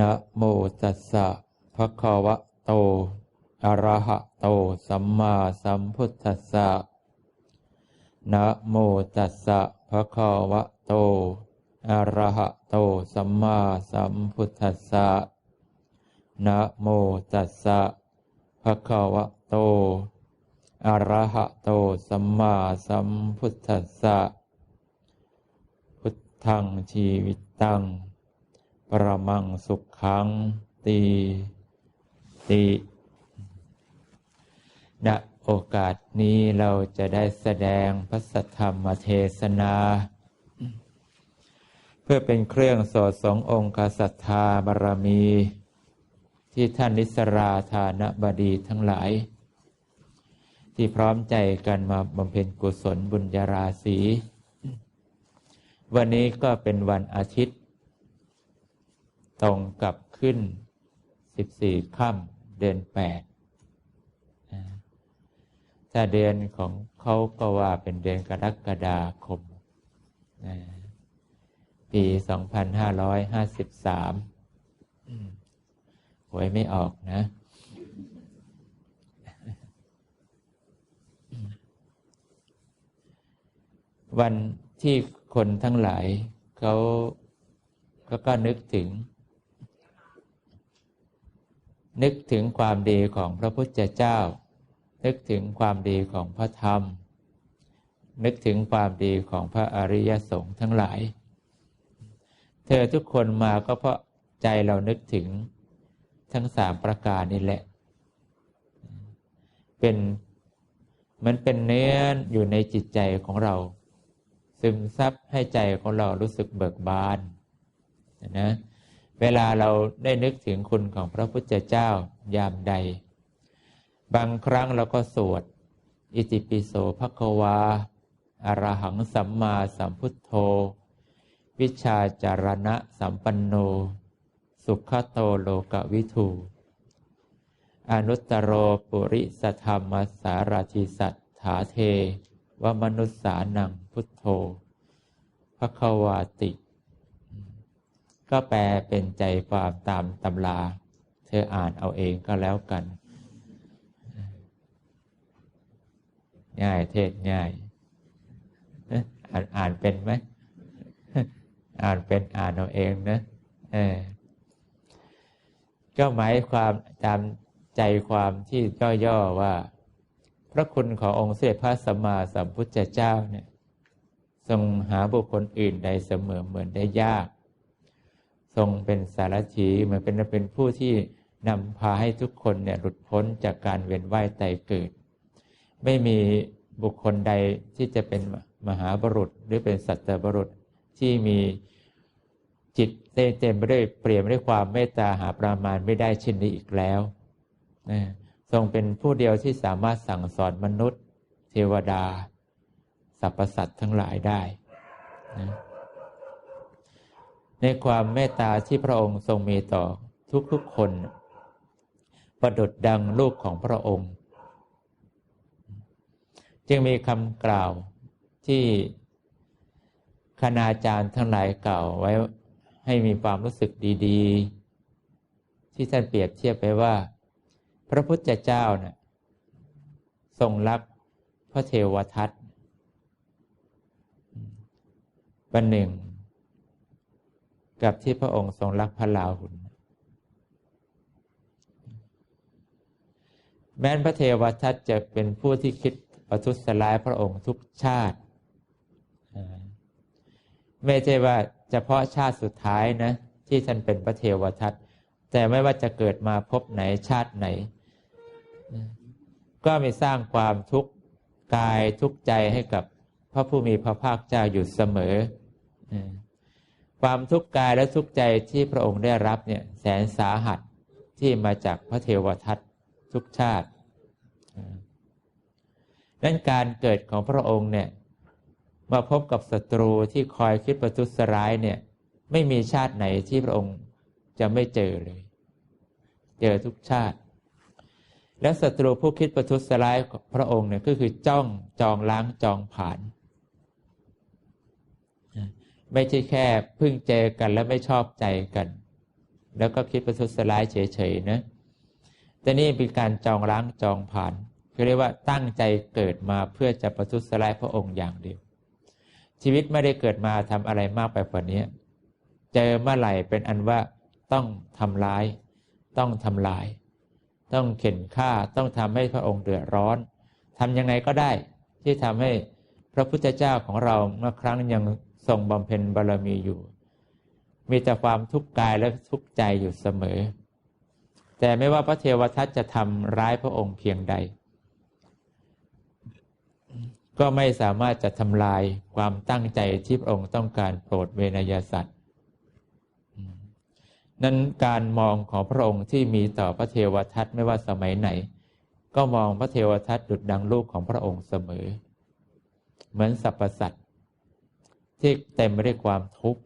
นะโมตัสสะภะคะวะโต อะระหะโต สัมมาสัมพุทธัสสะนะโมตัสสะภะคะวะโต อะระหะโต สัมมาสัมพุทธัสสะนะโมตัสสะภะคะวะโต อะระหะโต สัมมาสัมพุทธัสสะ พุทธังชีวิตตัง ประมังสุขขังตีติณโอกาสนี้เราจะได้แสดงพระสัทธรรมเทศนา เพื่อเป็นเครื่องสอดสององค์ศรัทธาบารมี ที่ท่านนิสราธานบดีทั้งหลาย ที่พร้อมใจกันมาบำเพ็ญกุศลบุญญาราศีวันนี้ก็เป็นวันอาทิตย์ ตรงกับขึ้น 14 ค่ำเดือน 8 ถ้าเดือนของเขาก็ว่าเป็นเดือนกรกฎาคม ปี 2553 หวยไม่ออกนะวันที่คนทั้งหลายเขาก็ก็นึกถึง นึกถึงความดีของพระพุทธเจ้า นึกถึงความดีของพระธรรม นึกถึงความดีของพระอริยสงฆ์ทั้งหลาย เธอทุกคนมาก็เพราะใจเรานึกถึงทั้งสามประการนี่แหละ เป็นมันเป็นเนื้ออยู่ในจิตใจของเรา ซึมซับให้ใจของเรารู้สึกเบิกบานนะ เวลาเราได้นึกถึงคุณของพระพุทธเจ้ายามใด บางครั้งเราก็สวด อิติปิโสภควาอารหังสัมมาสัมพุทโธ วิชาจารณะสัมปันโน สุขโตโลกวิทูอนุตตโรปุริสธรรมสารทิสัตถาเทวมนุษสานังพุทโธพระควาติ ก็แปลเป็นใจความตามตำรา เธออ่านเอาเองก็แล้วกัน ง่ายเทศง่าย อ่านอ่านเป็นไหม อ่านเป็นอ่านเอาเองนะเออก็หมายความตามใจความที่ย่อๆว่า พระคุณขององค์เสด็จพระสัมมาสัมพุทธเจ้าเนี่ยทรงหาบุคคลอื่นใดเสมอเหมือนได้ยาก ทรงเป็นสารถีเหมือนเป็นเป็นผู้ที่นำพาให้ทุกคนเนี่ยหลุดพ้นจากการเวียนว่ายตายเกิด ไม่มีบุคคลใดที่จะเป็นมหาบุรุษหรือเป็นสัตว์บุรุษที่มีจิตเต็มไปด้วยเปลี่ยนด้วยความเมตตาหาประมาณไม่ได้เช่นนี้อีกแล้วนะทรงเป็นผู้เดียวที่สามารถสั่งสอนมนุษย์ เทวดาสรรพสัตว์ทั้งหลายได้นะ ในความเมตตาที่พระองค์ทรงมีต่อทุกๆคน ประดุดดังลูกของพระองค์ จึงมีคำกล่าวที่คณาจารย์ทั้งหลายกล่าวไว้ให้มีความรู้สึกดีๆ ที่ท่านเปรียบเทียบไปว่า พระพุทธเจ้าเนะ่ยทรงรักพระเทวทัตวันหนึ่ง กับที่พระองค์ทรงรักพระลาหุนแม้นพระเทวทัตจะเป็นผู้ที่คิดประทุษร้ายพระองค์ทุกชาติ ไม่ใช่ว่าเฉพาะชาติสุดท้ายนะ ที่ท่านเป็นพระเทวทัตแต่ไม่ว่าจะเกิดมาพบไหนชาติไหน ก็ม่สร้างความทุกข์กายทุกใจให้กับพระผู้มีพระภาคเจ้าอยู่เสมอ ความทุกข์กายและทุกข์ใจที่พระองค์ได้รับเนี่ยแสนสาหัสที่มาจากพระเทวทัตทุกชาตินั้นการเกิดของพระองค์เนี่ยมาพบกับศัตรูที่คอยคิดประทุษร้ายเนี่ยไม่มีชาติไหนที่พระองค์จะไม่เจอเลย เจอทุกชาติ และศัตรูผู้คิดประทุษร้ายพระองค์เนี่ยก็คือจ้องจองล้างจองผ่าน ไม่ใช่แค่พึ่งเจอกันแล้วไม่ชอบใจกัน แล้วก็คิดประทุษร้ายเฉยๆนะแต่นี่เป็นการจองล้างจองผ่านคือเรียกว่าตั้งใจเกิดมาเพื่อจะประทุษร้ายพระองค์อย่างเดียว ชีวิตไม่ได้เกิดมาทำอะไรมากไปกว่านี้เจอเมื่อไหร่เป็นอันว่าต้องทำร้าย ต้องทำลาย ต้องเข็นฆ่าต้องทำให้พระองค์เดือดร้อนทำยังไงก็ได้ที่ทำให้พระพุทธเจ้าของเราเมื่อครั้งยัง ทรงบำเพ็ญบารมีอยู่ มีแต่ความทุกข์กายและทุกข์ใจอยู่เสมอ แต่ไม่ว่าพระเทวทัตจะทำร้ายพระองค์เพียงใด ก็ไม่สามารถจะทำลายความตั้งใจที่พระองค์ต้องการโปรดเวนยสัตว์นั้นการมองของพระองค์ที่มีต่อพระเทวทัตไม่ว่าสมัยไหน ก็มองพระเทวทัตดุจดังลูกของพระองค์เสมอ เหมือนสรรพสัตว ที่เต็มไปด้วยความทุกข์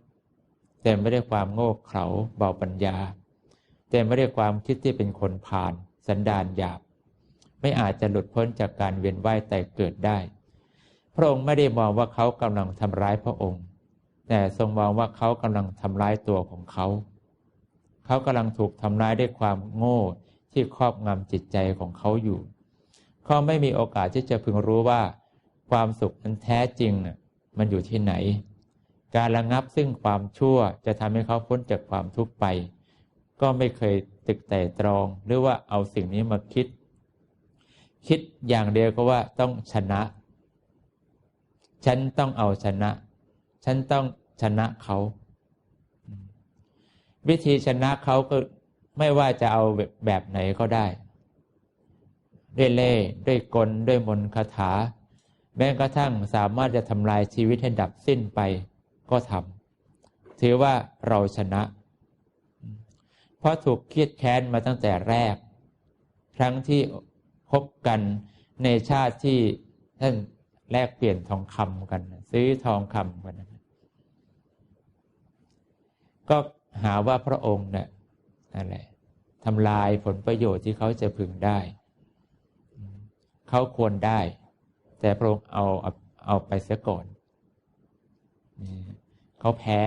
เต็มไปด้วยความโง่เขลาเบาปัญญา เต็มไปด้วยความคิดที่เป็นคนผ่าน สันดานหยาบ ไม่อาจจะหลุดพ้นจากการเวียนว่ายแต่เกิดได้ พระองค์ไม่ได้มองว่าเขากำลังทำร้ายพระองค์ แต่ทรงมองว่าเขากำลังทำร้ายตัวของเขา เขากำลังถูกทำร้ายด้วยความโง่ที่ครอบงำจิตใจของเขาอยู่ เขาไม่มีโอกาสที่จะพึงรู้ว่า ความสุขนั้นแท้จริงน่ะ มันอยู่ที่ไหน การระงับซึ่งความชั่วจะทำให้เขาพ้นจากความทุกข์ไป ก็ไม่เคยตึกแต่ตรอง หรือว่าเอาสิ่งนี้มาคิด คิดอย่างเดียวก็ว่าต้องชนะ ฉันต้องเอาชนะ ฉันต้องชนะเขา วิธีชนะเขาก็ไม่ว่าจะเอาแบบไหนก็ได้ ด้วยเล่ด้วยกลด้วยมนคาถา แม้กระทั่งสามารถจะทำลายชีวิตให้ดับสิ้นไปก็ทำถือว่าเราชนะ เพราะถูกเครียดแค้นมาตั้งแต่แรก ครั้งที่พบกันในชาติที่ท่านแลกเปลี่ยนทองคำกัน ซื้อทองคำกันก็หาว่าพระองค์เนี่ยอะไรทำลายผลประโยชน์ที่เขาจะพึงได้ เขาควรได้ แต่พระองค์เอาเอาไปเสียก่อน เขาแพ้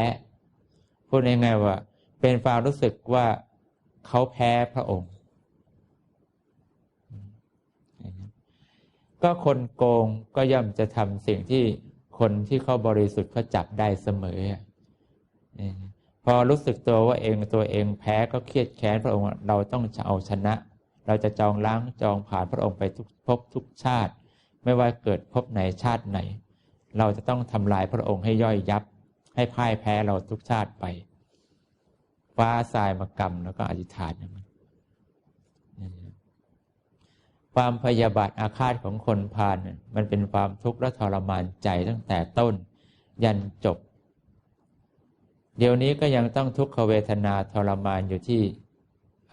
พูดง่ายๆว่า เป็นความรู้สึกว่าเขาแพ้พระองค์ ก็คนโกงก็ย่อมจะทำสิ่งที่คนที่เขาบริสุทธิ์เขาจับได้เสมอ พอรู้สึกตัวว่าเองตัวเองแพ้ก็เครียดแค้นพระองค์เราต้องเอาชนะ เราจะจองล้างจองผ่านพระองค์ไปทุกภพทุกชาติ ไม่ว่าเกิดพบไหนชาติไหน เราจะต้องทำลายพระองค์ให้ย่อยยับ ให้พ่ายแพ้เราทุกชาติไป ฟ้าทรายมากรรมแล้วก็อธิษฐานนะความพยาบาทอาฆาตของคนพาลมันเป็นความทุกข์และทรมานใจตั้งแต่ต้น ยันจบ เดี๋ยวนี้ก็ยังต้องทุกขเวทนาทรมานอยู่ที่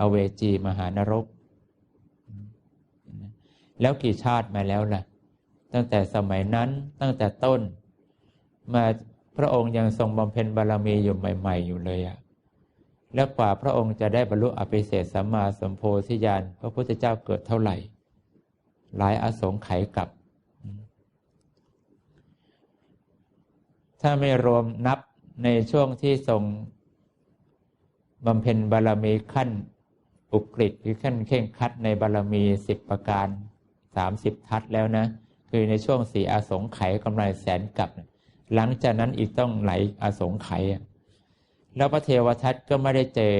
อเวจีมหานรก แล้วกี่ชาติมาแล้วล่ะ ตั้งแต่สมัยนั้นตั้งแต่ต้น มาพระองค์ยังทรงบำเพ็ญบารมีอยู่ใหม่ ๆ อยู่เลยอะแล้วกว่าพระองค์จะได้บรรลุอภิเศษสัมมาสัมโพธิญาณพระพุทธเจ้าเกิดเท่าไหร่ หลายอสงไขยกับ ถ้าไม่รวมนับในช่วงที่ทรงบำเพ็ญบารมีขั้นอุกฤษหรือขั้นเข่งคัดในบารมีสิบประการสามสิบทัศแล้วนะ คือในช่วงสี่อาสงไขยกำไรแสนกับ หลังจากนั้นอีกต้องไหลอาสงไขยแล้วพระเทวทัตก็ไม่ได้เจอ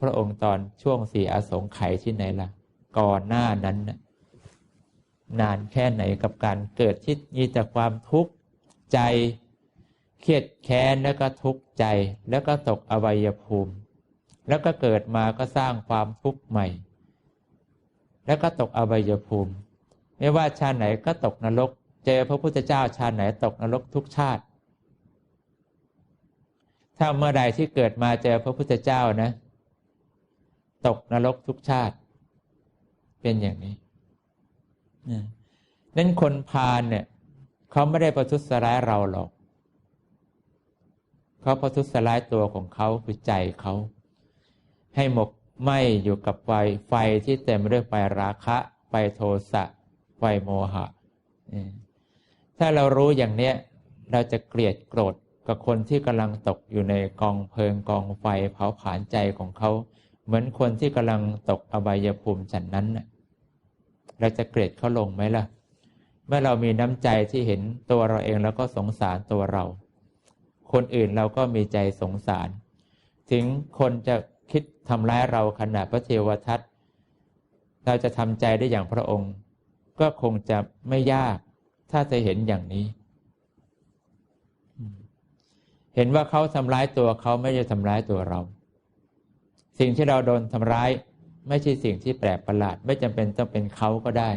พระองค์ตอนช่วงสี่อาสงไขยที่ไหนล่ะ ก่อนหน้านั้น นานแค่ไหนกับการเกิดที่มีแต่ความทุกข์ใจเครียดแค้นแล้วก็ทุกข์ใจแล้วก็ตกอวัยภูมิ แล้วก็เกิดมาก็สร้างความทุกข์ใหม่ แล้วก็ตกอวัยภูมิ ไม่ว่าชาติไหนก็ตกนรก เจอพระพุทธเจ้าชาติไหนตกนรกทุกชาติ ถ้าเมื่อใดที่เกิดมาเจอพระพุทธเจ้านะ ตกนรกทุกชาติ เป็นอย่างนี้นั่นคนพาลเนี่ยเขาไม่ได้ประทุษร้ายเราหรอกเขาประทุษร้ายตัวของเขาคือใจเขาให้หมกไหมอยู่กับไฟไฟที่เต็มไปด้วยไฟราคะ ไฟโทสะ ไฟโมหะ ถ้าเรารู้อย่างเนี้ย เราจะเกลียดโกรธกับคนที่กำลังตกอยู่ในกองเพลิงกองไฟเผาผลาญใจของเขา เหมือนคนที่กำลังตกอบายภูมิฉันนั้นเราจะเกลียดเขาลงไหมล่ะ เมื่อเรามีน้ำใจที่เห็นตัวเราเองแล้วก็สงสารตัวเรา คนอื่นเราก็มีใจสงสาร ถึงคนจะคิดทำร้ายเราขณะพระเทวทัตเราจะทำใจได้อย่างพระองค์ ก็คงจะไม่ยาก ถ้าจะเห็นอย่างนี้ เห็นว่าเขาทำร้ายตัวเขาไม่ได้ทำร้ายตัวเรา สิ่งที่เราโดนทำร้าย ไม่ใช่สิ่งที่แปลกประหลาด ไม่จำเป็นต้องเป็นเขาก็ได้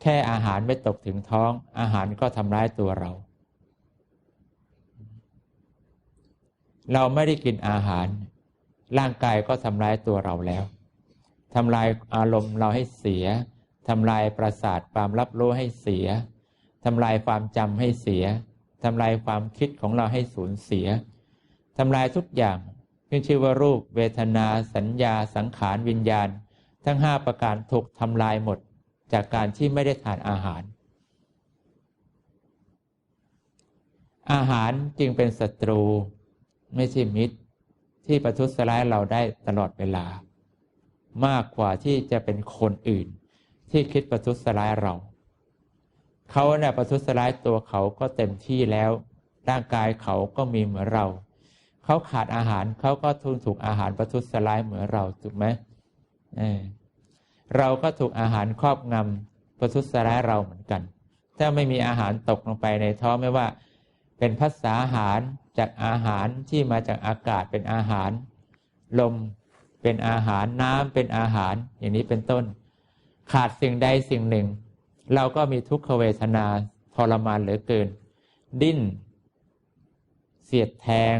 แค่อาหารไม่ตกถึงท้อง อาหารก็ทำร้ายตัวเรา เราไม่ได้กินอาหาร ร่างกายก็ทำร้ายตัวเราแล้วทำลายอารมณ์เราให้เสีย ทำลายประสาทความรับรู้ให้เสียทำลายความจำให้เสียทำลายความคิดของเราให้สูญเสียทำลายทุกอย่างขึ้นชื่อว่ารูป เวทนา สัญญา สังขารวิญญาณ ทั้งห้าประการถูกทำลายหมดจากการที่ไม่ได้ทานอาหาร อาหารจึงเป็นศัตรู ไม่ใช่มิตร ที่ประทุษร้ายเราได้ตลอดเวลา มากกว่าที่จะเป็นคนอื่น ที่คิดประทุษร้ายเรา เขาเนี่ยประทุษร้ายตัวเขาก็เต็มที่แล้ว ร่างกายเขาก็มีเหมือนเรา เขาขาดอาหารเขาก็ทุนถูกอาหารประทุษร้ายเหมือนเราถูกไหมเเราก็ถูกอาหารครอบงำประทุษร้ายเราเหมือนกัน ถ้าไม่มีอาหารตกลงไปในท้องไม่ว่า เป็นภาษาอาหารจากอาหารที่มาจากอากาศเป็นอาหาร ลมเป็นอาหารน้ำเป็นอาหารอย่างนี้เป็นต้น ขาดสิ่งใดสิ่งหนึ่ง เราก็มีทุกขเวทนาทรมานเหลือเกิน ดิ้น เสียดแทง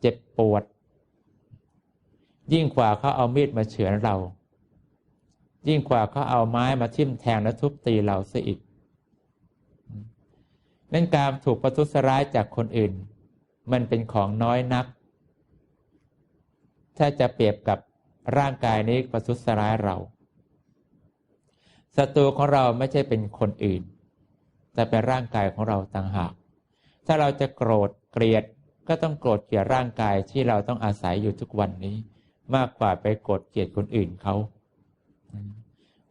เจ็บปวด ยิ่งกว่าเขาเอามีดมาเฉือนเรา ยิ่งกว่าเขาเอาไม้มาทิ่มแทงและทุบตีเราซะอีกนั่นการถูกประทุษร้ายจากคนอื่น มันเป็นของน้อยนัก ถ้าจะเปรียบกับร่างกายนี้ประทุษร้ายเรา ศัตรูของเราไม่ใช่เป็นคนอื่น แต่เป็นร่างกายของเราต่างหาก ถ้าเราจะโกรธเกลียดก็ต้องโกรธเกลียดร่างกายที่เราต้องอาศัยอยู่ทุกวันนี้ มากกว่าไปโกรธเกลียดคนอื่นเขา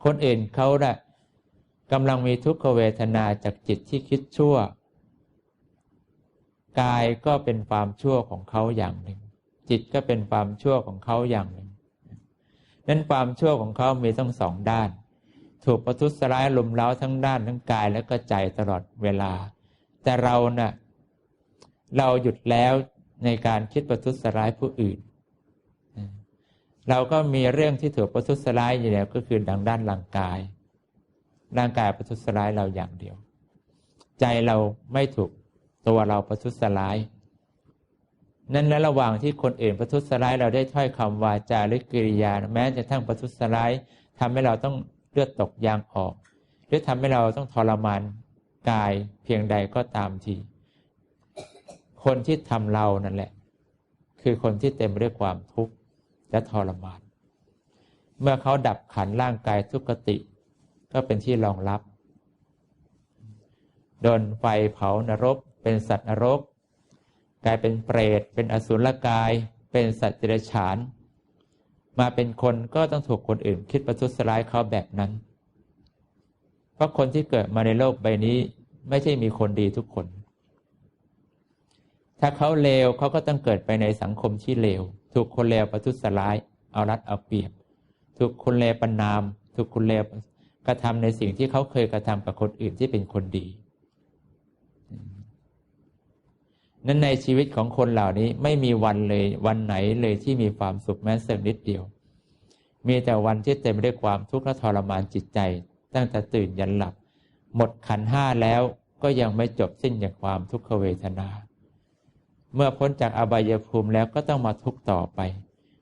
คนอื่นเขาน่ะกำลังมีทุกขเวทนาจากจิตที่คิดชั่ว กายก็เป็นความชั่วของเขาอย่างหนึ่ง จิตก็เป็นความชั่วของเขาอย่างหนึ่ง นั้นความชั่วของเขามีทั้งสองด้าน ถูกประทุษร้ายลุมเล้าทั้งด้านทั้งกายและก็ใจตลอดเวลา แต่เรานะ่ะเราหยุดแล้วในการคิดประทุษร้ายผู้อื่น เราก็มีเรื่องที่ถูกประทุษร้ายอยู่แล้วก็คือดังด้านร่างกาย ร่างกายประทุษร้ายเราอย่างเดียว ใจเราไม่ถูกตัวเราประทุษร้าย นั้นและระหว่างที่คนอื่นประทุษร้ายเราได้ถ้อยคำวาจาหรือกิริยา แม้จะทั้งประทุษร้ายทำให้เราต้อง เลือดตกยางออก หรือทำให้เราต้องทรมานกายเพียงใดก็ตามที คนที่ทำเรานั่นแหละ คือคนที่เต็มด้วยความทุกข์และทรมาน เมื่อเขาดับขันร่างกายทุกติ ก็เป็นที่รองรับโดนไฟเผานรก เป็นสัตว์นรก กลายเป็นเปรต เป็นอสุรกาย เป็นสัตว์เดรัจฉาน มาเป็นคนก็ต้องถูกคนอื่น คิดประทุษร้ายเขาแบบนั้น เพราะคนที่เกิดมาในโลกใบนี้ ไม่ใช่มีคนดีทุกคน ถ้าเขาเลวเขาก็ต้องเกิดไปในสังคมที่เลว ถูกคนเลวประทุษร้าย เอารัดเอาเปรียบ ถูกคนเลวประนาม ถูกคนเลวกระทำในสิ่งที่เขาเคยกระทำกับคนอื่นที่เป็นคนดี นั้นในชีวิตของคนเหล่านี้ไม่มีวันเลยวันไหนเลยที่มีความสุขแม้สักนิดเดียว มีแต่วันที่เต็มไปด้วยความทุกข์และทรมานจิตใจ ตั้งแต่ตื่นยันหลับ หมดขันห้าแล้วก็ยังไม่จบสิ้นจากความทุกขเวทนา เมื่อพ้นจากอบายภูมิแล้วก็ต้องมาทุกข์ต่อไป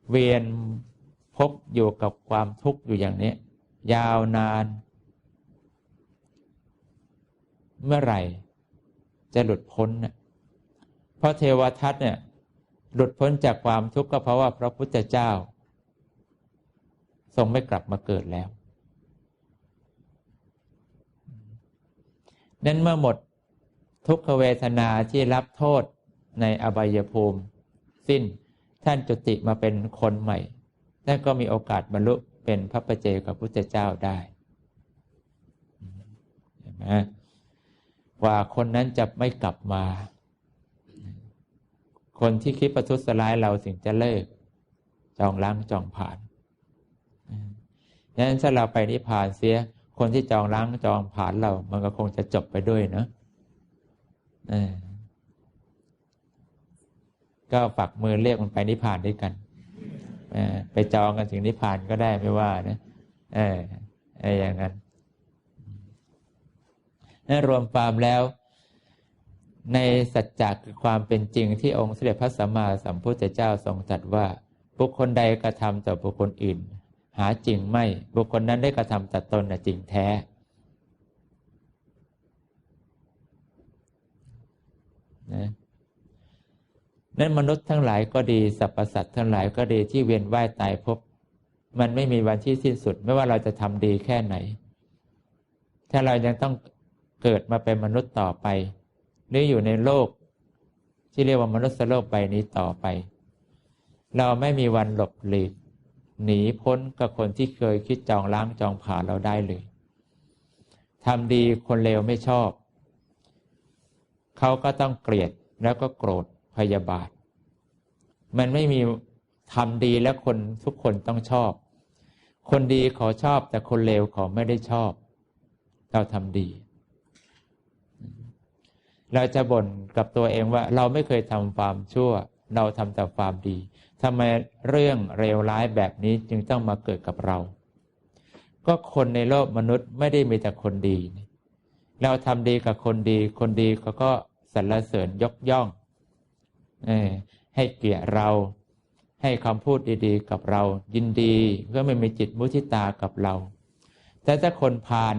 เวียนพบอยู่กับความทุกข์อยู่อย่างนี้ ยาวนาน เมื่อไหร่ จะหลุดพ้นนะ เพราะเทวทัตเนี่ยหลุดพ้นจากความทุกข์ก็เพราะว่าพระพุทธเจ้า ทรงไม่กลับมาเกิดแล้วนั้นเมื่อหมดทุกขเวทนาที่รับโทษในอบายภูมิ สิ้นท่านจุติมาเป็นคนใหม่ท่านก็มีโอกาสบรรลุเป็นพระประเจกับพุทธเจ้าได้เห็นไหมว่าคนนั้นจะไม่กลับมา คนที่คิดประทุษร้ายเราถึงจะเลิก จองล้างจองผ่านงนั้นถ้าเราไปนิพพานเสีย คนที่จองล้างจองผ่านเรา มันก็คงจะจบไปด้วยเนาะก็ฝักมือเรียกมันไปนิพพานด้วยกันไปจองกันถึงนิพพานก็ได้ไม่ว่านะเออไอ้อย่างนั้นนั่นรวมความแล้ว ในสัจจะคือความเป็นจริงที่องค์เสด็จพระสัมมาสัมพุทธเจ้าทรงตรัสว่า บุคคลใดกระทำต่อบุคคลอื่น หาจริงไม่บุคคลนั้นได้กระทำต่อตนจริงแท้ นะนั้นมนุษย์ทั้งหลายก็ดีสรรพสัตว์ทั้งหลายก็ดีที่เวียนว่ายตายพบ มันไม่มีวันที่สิ้นสุด ไม่ว่าเราจะทำดีแค่ไหน ถ้าเรายังต้องเกิดมาเป็นมนุษย์ต่อไป หรืออยู่ในโลก ที่เรียกว่ามนุษย์โลกใบนี้ต่อไป เราไม่มีวันหลบหลีก หนีพ้นกับคนที่เคยคิดจองล้างจองผ่าเราได้เลยทำดีคนเลวไม่ชอบ เขาก็ต้องเกลียดแล้วก็โกรธพยาบาท มันไม่มีทำดีแล้วคนทุกคนต้องชอบ คนดีขอชอบแต่คนเลวขอไม่ได้ชอบ เราทำดี เราจะบ่นกับตัวเองว่าเราไม่เคยทำความชั่ว เราทำแต่ความดีทำไมเรื่องเลวร้ายแบบนี้จึงต้องมาเกิดกับเรา ก็คนในโลกมนุษย์ไม่ได้มีแต่คนดี เราทำดีกับคนดี คนดีเขาก็สรรเสริญยกย่องให้เกียรติเรา ให้คำพูดดีๆ กับเรา ยินดีเพื่อไม่มีจิตมุทิตากับเรา แต่ถ้าคนพาล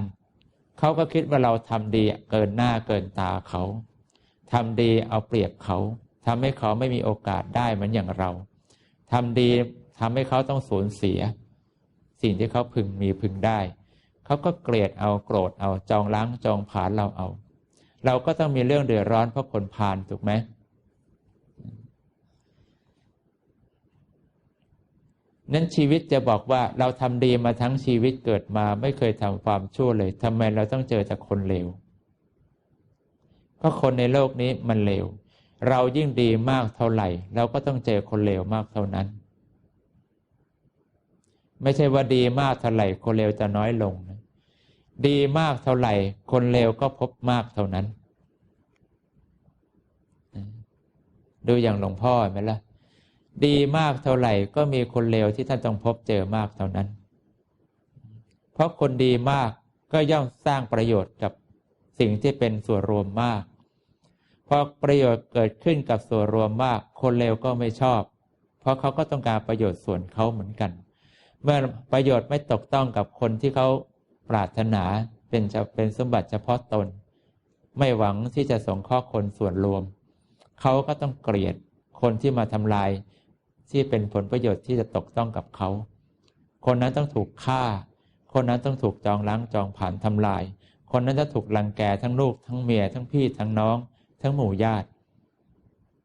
เขาก็คิดว่าเราทำดีเกินหน้าเกินตาเขาทำดีเอาเปรียบเขาทำให้เขาไม่มีโอกาสได้เหมือนอย่างเราทำดีทำให้เขาต้องสูญเสีย สิ่งที่เขาพึงมีพึงได้ เขาก็เกลียดเอาโกรธเอาจองล้างจองผานเราเอา เราก็ต้องมีเรื่องเดือดร้อนเพราะคนพาลถูกไหม นั้นชีวิตจะบอกว่าเราทำดีมาทั้งชีวิตเกิดมาไม่เคยทำความชั่วเลยทำไมเราต้องเจอแต่คนเลวเพราะคนในโลกนี้มันเลวเรายิ่งดีมากเท่าไหร่ เราก็ต้องเจอคนเลวมากเท่านั้น ไม่ใช่ว่าดีมากเท่าไหร่ คนเลวจะน้อยลงนะดีมากเท่าไหร่ คนเลวก็พบมากเท่านั้น ดูอย่างหลวงพ่อไหมละ่ะ ดีมากเท่าไหร่ ก็มีคนเลวที่ท่านต้องพบเจอมากเท่านั้น เพราะคนดีมากก็ย่อมสร้างประโยชน์กับสิ่งที่เป็นส่วนรวมมาก พอประโยชน์เกิดขึ้นกับส่วนรวมมาก คนเลวก็ไม่ชอบ เพราะเขาก็ต้องการประโยชน์ส่วนเขาเหมือนกัน เมื่อประโยชน์ไม่ตกต้องกับคนที่เขาปรารถนาเป็นจะเป็นสมบัติเฉพาะตน ไม่หวังที่จะสงเคราะห์คนส่วนรวม เขาก็ต้องเกลียดคนที่มาทำลาย ที่เป็นผลประโยชน์ที่จะตกต้องกับเขา คนนั้นต้องถูกฆ่า คนนั้นต้องถูกจองล้างจองผ่านทำลาย คนนั้นจะถูกลังแกทั้งลูกทั้งเมียทั้งพี่ทั้งน้อง ทั้งหมู่ญาติ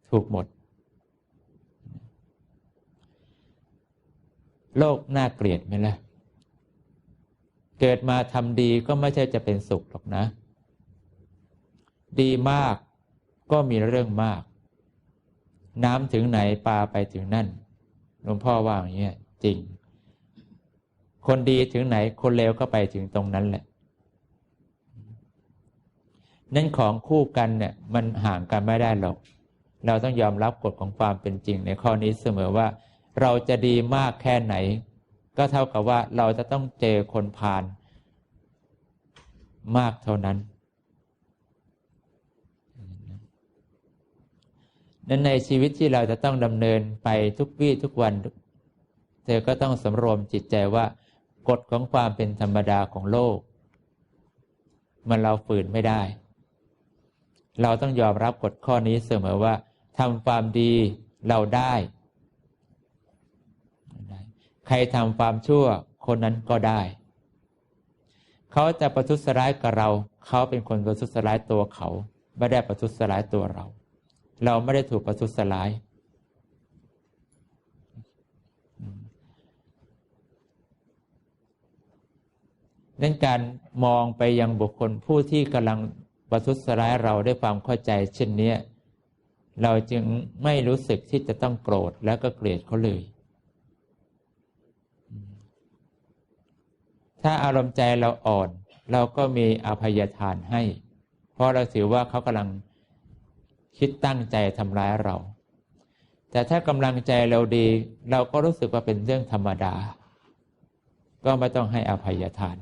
ถูกหมด โลกน่าเกลียดไหมล่ะ เกิดมาทำดีก็ไม่ใช่จะเป็นสุขหรอกนะ ดีมากก็มีเรื่องมาก น้ำถึงไหนปลาไปถึงนั่นหลวงพ่อว่าอย่างนี้จริง คนดีถึงไหนคนเลวก็ไปถึงตรงนั้นแหละ นั่นของคู่กันเนี่ยมันห่างกันไม่ได้หรอก เราต้องยอมรับกฎของความเป็นจริงในข้อนี้เสมอว่า เราจะดีมากแค่ไหน ก็เท่ากับว่าเราจะต้องเจอคนพาลมากเท่านั้น นั้นในชีวิตที่เราจะต้องดำเนินไปทุกวี่ทุกวัน เธอก็ต้องสำรวมจิตใจว่ากฎของความเป็นธรรมดาของโลก มันเราฝืนไม่ได้ เราต้องยอมรับกฎข้อนี้เสมอว่าทำความดีเราได้ ใครทำความชั่วคนนั้นก็ได้ เขาจะประทุษร้ายกับเรา เขาเป็นคนประทุษร้ายตัวเขา ไม่ได้ประทุษร้ายตัวเรา เราไม่ได้ถูกประทุษร้ายนั่นการมองไปยังบุคคลผู้ที่กำลังประทุษร้ายเราด้วยความเข้าใจเช่นนี้เราจึงไม่รู้สึกที่จะต้องโกรธแล้วก็เกลียดเขาเลย ถ้าอารมณ์ใจเราอ่อน เราก็มีอภัยทานให้ เพราะเราถือว่าเขากำลัง คิดตั้งใจทำร้ายเรา แต่ถ้ากำลังใจเราดี เราก็รู้สึกว่าเป็นเรื่องธรรมดา ก็ไม่ต้องให้อภัยทาน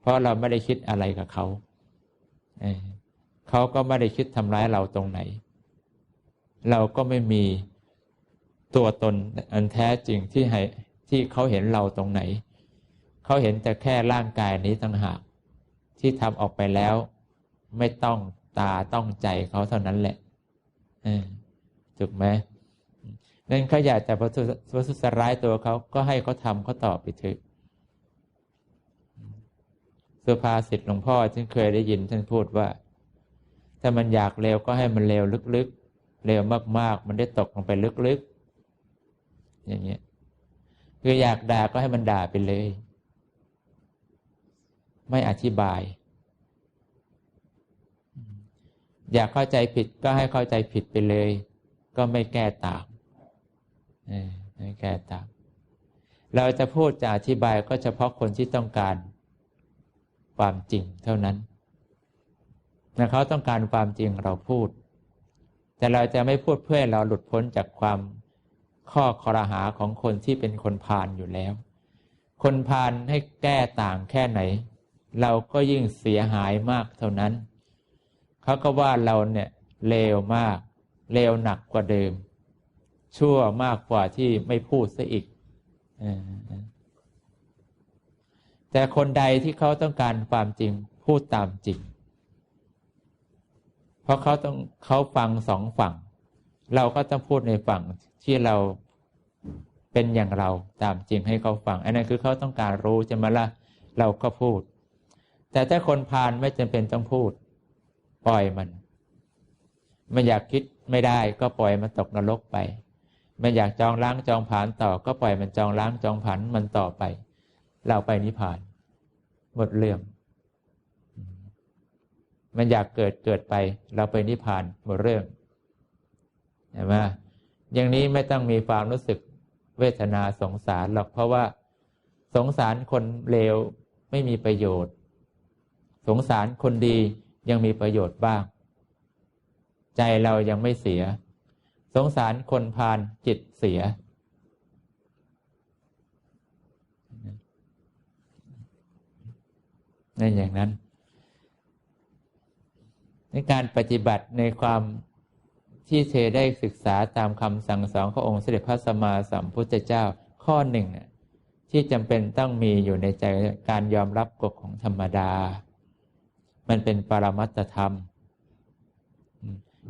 เพราะเราไม่ได้คิดอะไรกับเขา เขาก็ไม่ได้คิดทำร้ายเราตรงไหน เราก็ไม่มีตัวตนอันแท้จริงที่ให้ที่เขาเห็นเราตรงไหน เขาเห็นแต่แค่ร่างกายนี้ต่างหาก ที่ทำออกไปแล้ว ไม่ต้องตาต้องใจเขาเท่านั้นแหละ ถูกไหมนั่นเขาอยากจะประทุษร้ายตัวเขาก็ให้เขาทำเขาตอบไปเถอะสุภาษิตหลวงพ่อที่เคยได้ยินท่านพูดว่า ถ้ามันอยากเร็วก็ให้มันเร็วลึกๆเร็วมากๆ มันได้ตกลงไปลึกๆ อย่างเงี้ยคืออยากด่าก็ให้มันด่าไปเลย ไม่อธิบาย อยากเข้าใจผิดก็ให้เข้าใจผิดไปเลย ก็ไม่แก้ตามไม่แก้ตาม เราจะพูดจะอธิบายก็เฉพาะคนที่ต้องการความจริงเท่านั้นนะเขาต้องการความจริงเราพูด แต่เราจะไม่พูดเพื่อเราหลุดพ้นจากความข้อคอรหาของคนที่เป็นคนพาลอยู่แล้ว คนพาลให้แก้ต่างแค่ไหน เราก็ยิ่งเสียหายมากเท่านั้น เขาก็ว่าเราเนี่ยเลวมาก เลวหนักกว่าเดิม ชั่วมากกว่าที่ไม่พูดซะอีก แต่คนใดที่เขาต้องการความจริงพูดตามจริง เพราะเขาต้องเขาฟังสองฝั่ง เราก็ต้องพูดในฝั่งที่เราเป็นอย่างเราตามจริงให้เขาฟัง อันนั้นคือเขาต้องการรู้จะมาละเราก็พูด แต่ถ้าคนพานไม่จำเป็นต้องพูด ปล่อยมันมันอยากคิดไม่ได้ก็ปล่อยมันตกนรกไปมันอยากจองล้างจองผ่านต่อ ก็ปล่อยมันจองล้างจองผันมันต่อไป เราไปนิพพาน หมดเรื่อง มันอยากเกิดเกิดไป เราไปนิพพานหมดเรื่องเห็นไหมอย่างนี้ไม่ต้องมีความรู้สึกเวทนาสงสารหรอกเพราะว่า สงสารคนเลวไม่มีประโยชน์ สงสารคนดี ยังมีประโยชน์บ้าง ใจเรายังไม่เสีย สงสารคนพาลจิตเสีย ในอย่างนั้น ในการปฏิบัติในความที่เธอได้ศึกษาตามคำสั่งสอนขององค์เสด็จพระสัมมาสัมพุทธเจ้าข้อหนึ่งที่จำเป็นต้องมีอยู่ในใจการยอมรับกฎของธรรมดา มันเป็นปรมัตธรรม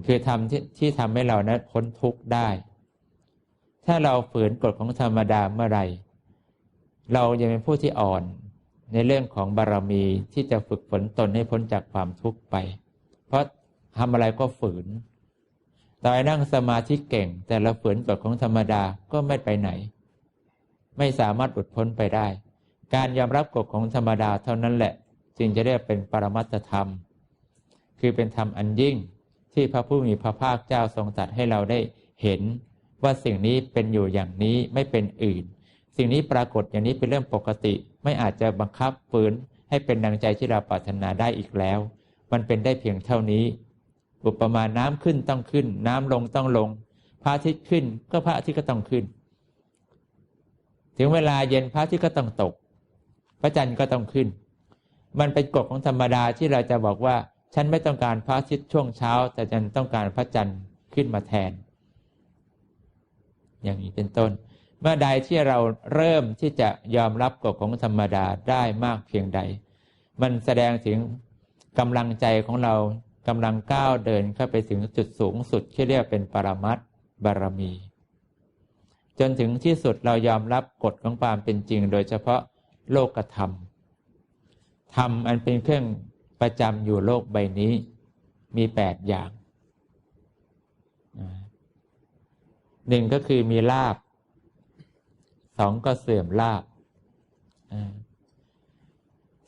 คือธรรมที่ที่ทำให้เรานั้นพ้นทุกข์ได้ ถ้าเราฝืนกฎของธรรมดาเมื่อไหร่ เรายังเป็นผู้ที่อ่อนในเรื่องของบารรมีที่จะฝึกฝนตนให้พ้นจากความทุกข์ไป เพราะทำอะไรก็ฝืนต่อยนั่งสมาธิเก่ง แต่เราฝืนกฎของธรรมดาก็ไม่ไปไหน ไม่สามารถอุดพ้นไปได้ การยอมรับกฎของธรรมดาเท่านั้นแหละ จึงจะเรียกเป็นปรมัตธรรม คือเป็นธรรมอันยิ่งที่พระผู้มีพระภาคเจ้าทรงตรัสให้เราได้เห็น ว่าสิ่งนี้เป็นอยู่อย่างนี้ไม่เป็นอื่น สิ่งนี้ปรากฏอย่างนี้เป็นเรื่องปกติ ไม่อาจจะบังคับฝืนให้เป็นดังใจที่เราปรารถนาได้อีกแล้ว มันเป็นได้เพียงเท่านี้ อุปมาน้ำขึ้นต้องขึ้น น้ำลงต้องลงพระอาทิตย์ขึ้นก็พระอาทิตย์ก็ต้องขึ้น ถึงเวลาเย็นพระอาทิตย์ก็ต้องตก พระจันทร์ก็ต้องขึ้น มันเป็นกฎของธรรมดาที่เราจะบอกว่า ฉันไม่ต้องการพระอาทิตย์ช่วงเช้า แต่ฉันต้องการพระจันทร์ขึ้นมาแทน อย่างนี้เป็นต้น เมื่อใดที่เราเริ่มที่จะยอมรับกฎของธรรมดาได้มากเพียงใด มันแสดงถึงกำลังใจของเรากำลังก้าวเดินเข้าไปถึงจุดสูงสุดที่เรียกเป็นปรมัตบารมี จนถึงที่สุดเรายอมรับกฎของความเป็นจริง โดยเฉพาะโลกธรรม ธรรมอันเป็นเครื่องประจำอยู่โลกใบนี้มีแปดอย่างหนึ่งก็คือมีลาบสองก็เสื่อมลาบ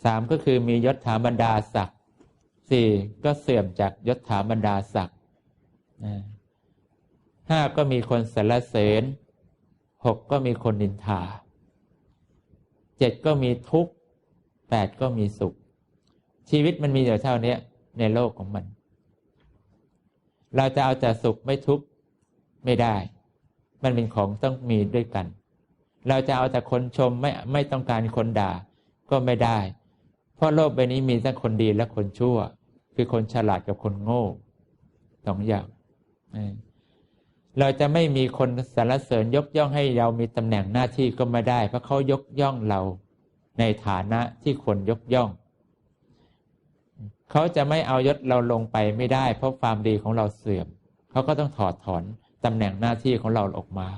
สามก็คือมียศถาบรรดาศักดิ์สี่ก็เสื่อมจากยศถาบรรดาศักดิ์ห้าก็มีคนสรรเสริญหกก็มีคนนินทาเจ็ดก็มีทุกข์ แปดก็มีสุข ชีวิตมันมีอยู่เท่านี้ในโลกของมัน เราจะเอาแต่สุขไม่ทุกข์ไม่ได้ มันเป็นของต้องมีด้วยกัน เราจะเอาแต่คนชมไม่ไม่ต้องการคนด่าก็ไม่ได้ เพราะโลกใบนี้มีทั้งคนดีและคนชั่ว คือคนฉลาดกับคนโง่สองอย่างเราจะไม่มีคนสรรเสริญยกย่องให้เรามีตำแหน่งหน้าที่ก็ไม่ได้ เพราะเขายกย่องเรา ในฐานะที่คนยกย่อง เขาจะไม่เอายศเราลงไปไม่ได้ เพราะความดีของเราเสื่อม เขาก็ต้องถอดถอนตำแหน่งหน้าที่ของเราออกมา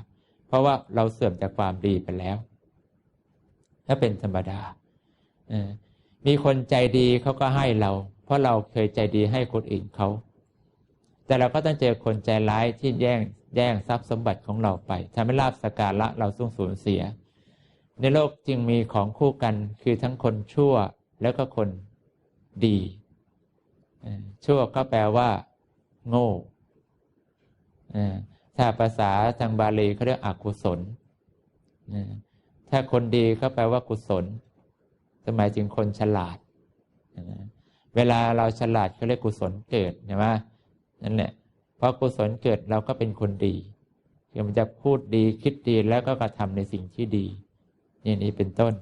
เพราะว่าเราเสื่อมจากความดีไปแล้วถ้าเป็นธรรมดามีคนใจดีเขาก็ให้เรา เพราะเราเคยใจดีให้คนอื่นเขา แต่เราก็ต้องเจอคนใจร้ายที่แย่งแย่งทรัพย์สมบัติของเราไปทำให้ลาบสการะเราสูญสูญเสีย ในโลกจึงมีของคู่กันคือทั้งคนชั่วแล้วก็คนดี ชั่วก็แปลว่า โง่ถ้าภาษาทางบาลีเขาเรียกอกุศล ถ้าคนดีก็แปลว่ากุศลหมายถึงคนฉลาด เวลาเราฉลาดเขาเรียกกุศลเกิดใช่ไหมนั่นแหละพอกุศลเกิดเราก็เป็นคนดีคือมันจะพูดดีคิดดีแล้วก็กระทำในสิ่งที่ดี นี่นี้เป็นต้น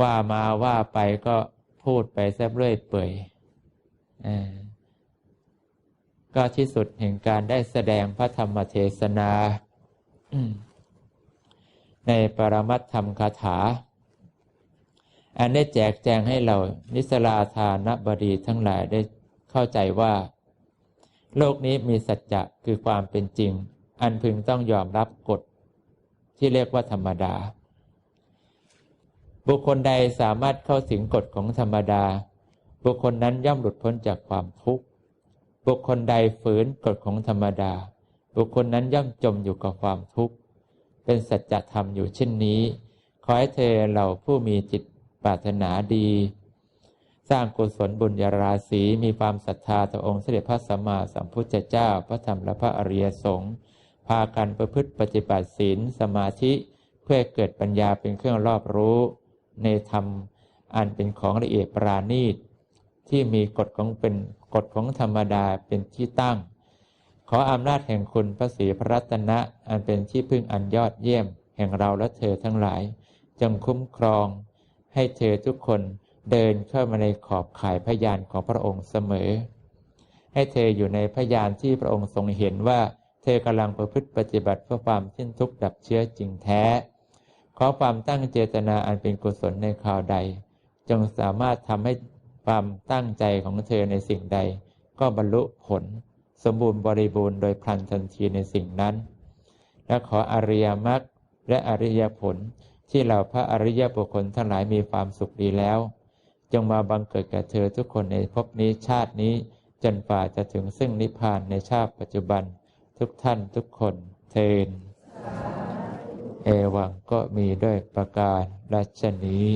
ว่ามาว่าไปก็พูดไปแซบเรื่อยเปื่อยก็ที่สุดแห่งการได้แสดงพระธรรมเทศนา ในปรมัตธรรมคาถา อันได้แจกแจงให้เรา นิสลาธานบดีทั้งหลายได้เข้าใจว่า โลกนี้มีสัจจะคือความเป็นจริง อันพึงต้องยอมรับกฎ ที่เรียกว่าธรรมดา บุคคลใดสามารถเข้าถึงกฎของธรรมดา บุคคลนั้นย่อมหลุดพ้นจากความทุกข์ บุคคลใดฝืนกฎของธรรมดา บุคคลนั้นย่อมจมอยู่กับความทุกข์ เป็นสัจธรรมอยู่เช่นนี้ ขอให้เธอเหล่าผู้มีจิตปรารถนาดี สร้างกุศลบุญญาราศีมีความศรัทธาต่อองค์เสด็จพระสัมมาสัมพุทธเจ้า พระธรรมและพระอริยสงฆ์ พากันประพฤติปฏิบัติศีลสมาธิเพื่อเกิดปัญญาเป็นเครื่องรอบรู้ ในธรรมอันเป็นของละเอียดปราณีต ที่มีกฎของเป็นกฎของธรรมดาเป็นที่ตั้ง ขออำนาจแห่งคุณพระศรีพระรัตนะอันเป็นที่พึ่งอันยอดเยี่ยม แห่งเราและเธอทั้งหลาย จงคุ้มครอง ให้เธอทุกคนเดินเข้ามาในขอบข่ายพยานของพระองค์เสมอ ให้เธออยู่ในพยานที่พระองค์ทรงเห็นว่า เธอกำลังประพฤติปฏิบัติเพื่อความสิ้นทุกข์ดับเชื้อจริงแท้ ขอความตั้งเจตนาอันเป็นกุศลในข่าวใด จงสามารถทำให้ความตั้งใจของเธอในสิ่งใด ก็บรรลุผล สมบูรณ์บริบูรณ์โดยพลันทันทีในสิ่งนั้น และขออริยมรรคและอริยผลที่เหล่าพระอริยบุคคลทั้งหลายมีความสุขดีแล้ว จงมาบังเกิดแก่เธอทุกคนในภพนี้ชาตินี้จนฝ่าจะถึงซึ่งนิพพานในชาติปัจจุบัน ทุกท่านทุกคนเทน เอวังก็มีด้วยประการราชนี้